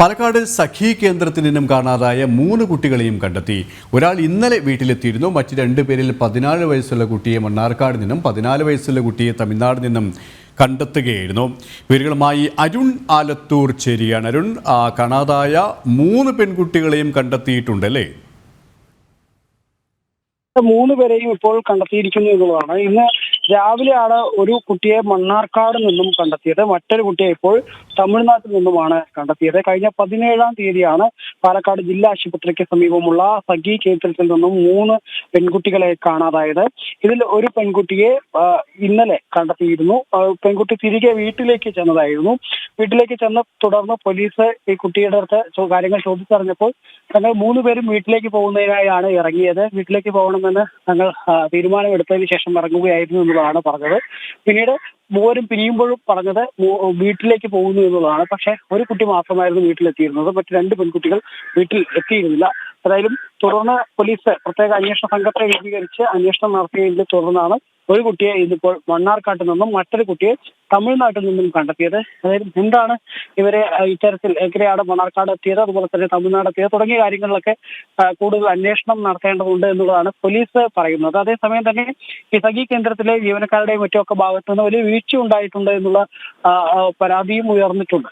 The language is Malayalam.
പാലക്കാട് സഖി കേന്ദ്രത്തിൽ നിന്നും കാണാതായ മൂന്ന് കുട്ടികളെയും കണ്ടെത്തി. ഒരാൾ ഇന്നലെ വീട്ടിലെത്തിയിരുന്നു. മറ്റ് രണ്ടു പേരിൽ പതിനാല് വയസ്സുള്ള കുട്ടിയെ മണ്ണാർക്കാട് നിന്നും പതിനാല് വയസ്സുള്ള കുട്ടിയെ തമിഴ്നാട് നിന്നും കണ്ടെത്തുകയായിരുന്നു. പേരുകളുമായി അരുൺ ആലത്തൂർ ചേരിയാണ്. അരുൺ കാണാതായ മൂന്ന് പെൺകുട്ടികളെയും കണ്ടെത്തിയിട്ടുണ്ട് അല്ലേ? മൂന്ന് പേരെയും ഇപ്പോൾ കണ്ടെത്തിയിരിക്കുന്നു എന്നുള്ളതാണ്. ഇന്ന് രാവിലെയാണ് ഒരു കുട്ടിയെ മണ്ണാർക്കാട് നിന്നും കണ്ടെത്തിയത്. മറ്റൊരു കുട്ടിയെ ഇപ്പോൾ തമിഴ്നാട്ടിൽ നിന്നുമാണ് കണ്ടെത്തിയത്. കഴിഞ്ഞ പതിനേഴാം തീയതിയാണ് പാലക്കാട് ജില്ലാ ആശുപത്രിക്ക് സമീപമുള്ള സഖി കേന്ദ്രത്തിൽ നിന്നും മൂന്ന് പെൺകുട്ടികളെ കാണാതായത് ഇതിൽ ഒരു പെൺകുട്ടിയെ ഇന്നലെ കണ്ടെത്തിയിരുന്നു. പെൺകുട്ടി തിരികെ വീട്ടിലേക്ക് ചെന്നതായിരുന്നു. വീട്ടിലേക്ക് ചെന്ന് തുടർന്ന് പോലീസ് ഈ കുട്ടിയുടെ അടുത്ത് കാര്യങ്ങൾ ചോദിച്ചറിഞ്ഞപ്പോൾ തങ്ങൾ മൂന്ന് പേരും വീട്ടിലേക്ക് പോകുന്നതിനായാണ് ഇറങ്ങിയത്. വീട്ടിലേക്ക് പോകണമെന്ന് തങ്ങൾ തീരുമാനമെടുത്തതിന് ശേഷം ഇറങ്ങുകയായിരുന്നു എന്നുള്ളതാണ് പറഞ്ഞത്. പിന്നീട് മൂവരും പിരിയുമ്പോഴും പറഞ്ഞത് വീട്ടിലേക്ക് പോകുന്നു എന്നുള്ളതാണ്. പക്ഷേ ഒരു കുട്ടി മാത്രമായിരുന്നു വീട്ടിലെത്തിയിരുന്നത്. മറ്റു രണ്ട് പെൺകുട്ടികൾ വീട്ടിൽ എത്തിയിരുന്നില്ല. ഏതായാലും തുടർന്ന് പോലീസ് പ്രത്യേക അന്വേഷണ സംഘത്തെ രൂപീകരിച്ച് അന്വേഷണം നടത്തിയതിനെ തുടർന്നാണ് ഒരു കുട്ടിയെ ഇതിപ്പോൾ മണ്ണാർക്കാട്ടിൽ നിന്നും മറ്റൊരു കുട്ടിയെ തമിഴ്നാട്ടിൽ നിന്നും കണ്ടെത്തിയത്. അതായത് എന്താണ് ഇവരെ ഇത്തരത്തിൽ എങ്ങനെയാണ് മണ്ണാർക്കാട് എത്തിയത് അതുപോലെ തന്നെ തമിഴ്നാട് എത്തിയത് തുടങ്ങിയ കാര്യങ്ങളിലൊക്കെ കൂടുതൽ അന്വേഷണം നടത്തേണ്ടതുണ്ട് എന്നുള്ളതാണ് പോലീസ് പറയുന്നത്. അതേസമയം തന്നെ ഈ സഖി കേന്ദ്രത്തിലെ ജീവനക്കാരുടെയും മറ്റുമൊക്കെ ഭാഗത്തു നിന്ന് വലിയ വീഴ്ച ഉണ്ടായിട്ടുണ്ട് എന്നുള്ള പരാതിയും ഉയർന്നിട്ടുണ്ട്.